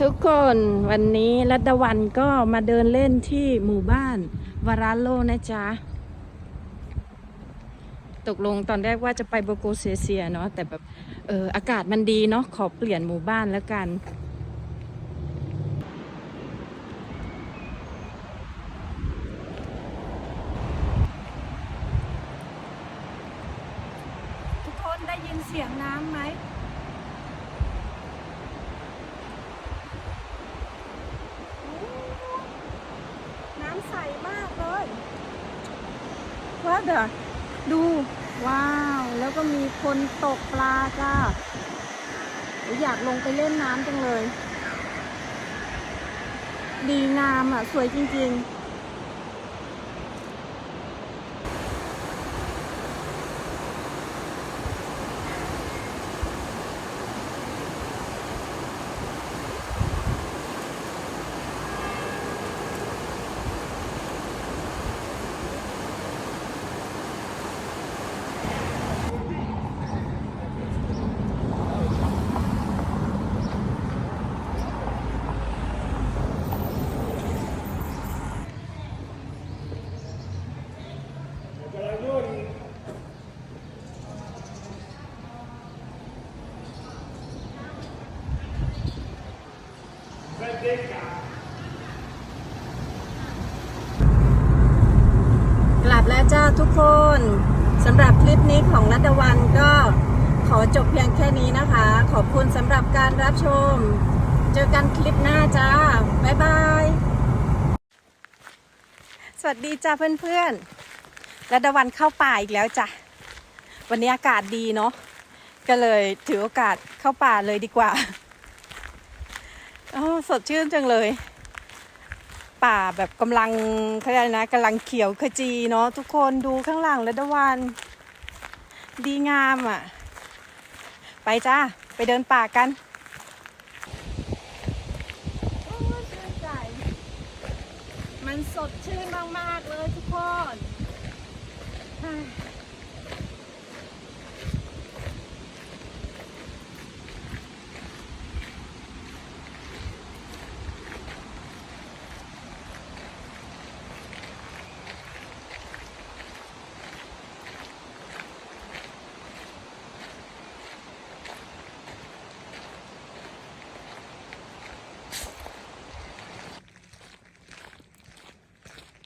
ทุกคนวันนี้รัตวันก็มาเดินเล่นที่หมู่บ้านวาราโลนะจ๊ะ ตกลงตอนแรกว่าจะไปโบโกเซเซียเนาะแต่แบบเอออากาศมันดีเนาะขอเปลี่ยนหมู่บ้านแล้วกันทุกคนได้ยินเสียงน้ำไหม น้ำใสมากเลยว่า เดี๋ยวดู ว้าว แล้วก็มีคนตกปลาจ้า อยากลงไปเล่นน้ำจังเลย ดีงามอะ สวยจริง ๆ กลับแล้วจ้าทุกคนสำหรับคลิปนี้ของนัตวันก็ขอจบเพียงแค่นี้นะคะ ขอบคุณสำหรับการรับชม เจอกันคลิปหน้าจ้า บ๊ายบาย สวัสดีจ้าเพื่อนๆรัตวันเข้าป่าอีกแล้วจ้ะ วันนี้อากาศดีเนาะก็เลยถือโอกาสเข้าป่าเลยดีกว่า อ๋อสดชื่นจังเลย ป่าแบบกำลังเขาเรียกนะกำลังเขียวขจีเนาะทุกคนดูข้างหลังแล้วดวันดีงามอะ ไปจ้า ไปเดินป่ากันโอ้ยชื่นใจมันสดชื่นมาก ๆ เลย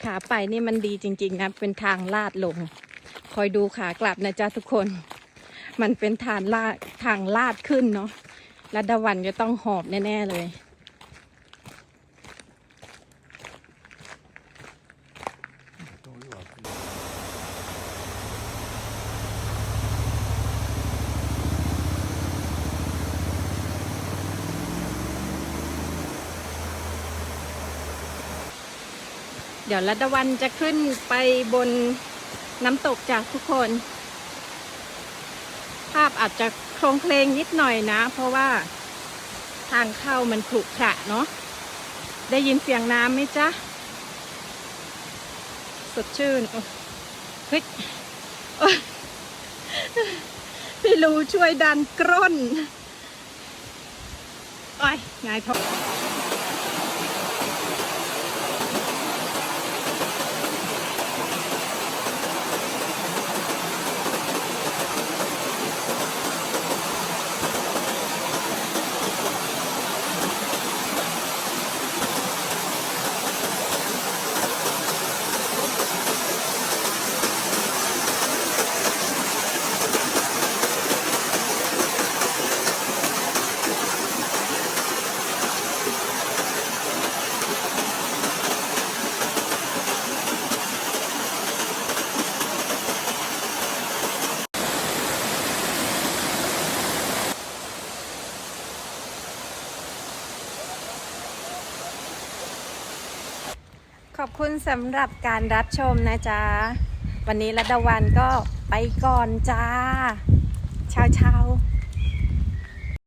ขาไปนี่มันดีจริง ๆ นะ เป็นทางลาดลง คอยดูขากลับนะจ๊ะทุกคน มันเป็นทางลาดทางลาดขึ้นเนาะแล้วดาวันจะต้องหอบแน่ ๆ เลย เดี๋ยวรัตวันจะขึ้นไปบนน้ำตกจากทุกคน ภาพอาจจะโครงเพลงนิดหน่อยนะ เพราะว่าทางเข้ามันขรุขระเนาะได้ยินเสียงน้ำไหมจ๊ะ สดชื่นอ้เฮ้ยพี่ลูช่วยดันกร่น โอ้ยไงายทอง อบคุณสำหรับการรับชมนะจ๊ะ วันนี้รัตวันก็ไปก่อนจ้าเช้าเช้าว